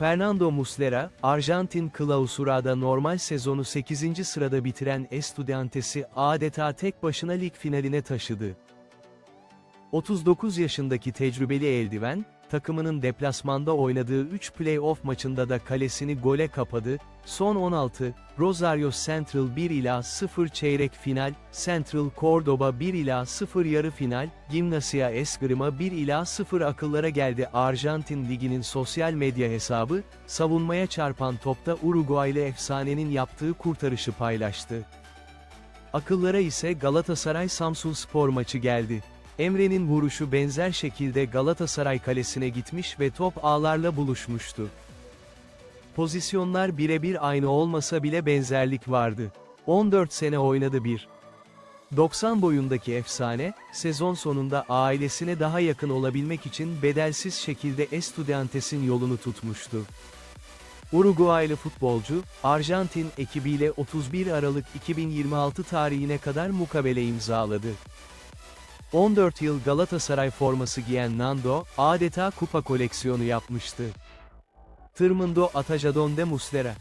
Fernando Muslera, Arjantin Clausura'da normal sezonu 8. sırada bitiren Estudiantes'i adeta tek başına lig finaline taşıdı. 39 yaşındaki tecrübeli eldiven, takımının deplasmanda oynadığı 3 play-off maçında da kalesini gole kapadı, son 16, Rosario Central 1 ila 0 çeyrek final, Central Cordoba 1 ila 0 yarı final, Gimnasia Esgrima 1 ila 0 akıllara geldi Arjantin Ligi'nin sosyal medya hesabı, savunmaya çarpan topta Uruguaylı efsanenin yaptığı kurtarışı paylaştı. Akıllara ise Galatasaray Samsun Spor maçı geldi. Emre'nin vuruşu benzer şekilde Galatasaray kalesine gitmiş ve top ağlarla buluşmuştu. Pozisyonlar birebir aynı olmasa bile benzerlik vardı. 14 sene oynadı bir. 90 boyundaki efsane, sezon sonunda ailesine daha yakın olabilmek için bedelsiz şekilde Estudiantes'in yolunu tutmuştu. Uruguaylı futbolcu, Arjantin ekibiyle 31 Aralık 2026 tarihine kadar mukabele imzaladı. 14 yıl Galatasaray forması giyen Nando, adeta kupa koleksiyonu yapmıştı. Tırmındo Atajadon de Muslera